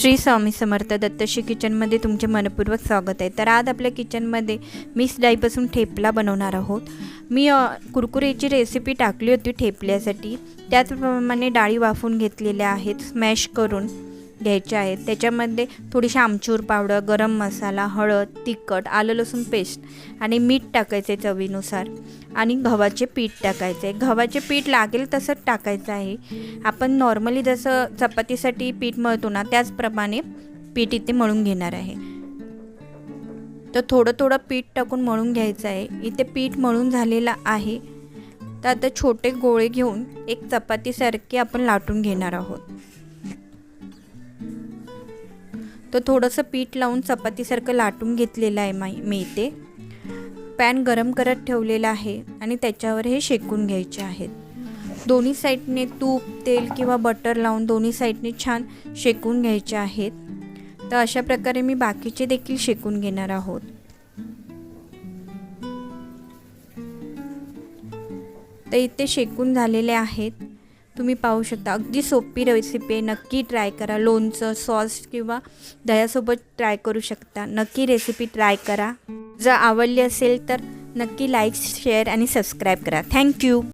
श्री स्वामी समर्थ दत्तश्री किचनमध्ये तुमचे मनपूर्वक स्वागत आहे. तर आज आपल्या किचनमध्ये मिक्स डाळीपासून ठेपला बनवणार आहोत. मी कुरकुरेची रेसिपी टाकली होती ठेपल्यासाठी. त्याचप्रमाणे डाळी वाफून घेतलेल्या आहेत स्मॅश करून. घ्यायच्या आहेत. त्याच्यामध्ये थोडीशी आमचूर पावडर गरम मसाला हळद तिखट आलं लसूण पेस्ट आणि मीठ टाकायचे चवीनुसार. आणि गव्हाचे पीठ टाकायचे. गव्हाचे पीठ लागेल तसंच टाकायचं आहे. आपण नॉर्मली जसं चपातीसाठी पीठ मळतो ना त्याचप्रमाणे पीठ इथे मळून घेणार आहे. तर थोडं थोडं पीठ टाकून मळून घ्यायचं आहे. इथे पीठ मळून झालेलं आहे. तर आता छोटे गोळे घेऊन एक चपातीसारखे आपण लाटून घेणार आहोत. तर थोडंसं पीठ लावून चपातीसारखं लाटून घेतलेलं आहे मा मी इथे. पॅन गरम करत ठेवलेला आहे आणि त्याच्यावर हे शेकून घ्यायचे आहेत. दोन्ही साईडने तूप तेल किंवा बटर लावून दोन्ही साईडने छान शेकून घ्यायचे आहेत. तर अशा प्रकारे मी बाकीचे देखील शेकून घेणार आहोत. तर इथे शेकून झालेले आहेत. तुम्ही पाहू शकता. अगदी सोपी रेसिपी आहे. नक्की ट्राय करा. लोणचं सॉस किंवा दह्यासोबत ट्राय करू शकता. नक्की रेसिपी ट्राय करा. जर आवडली असेल तर नक्की लाईक शेअर आणि सबस्क्राईब करा. Thank you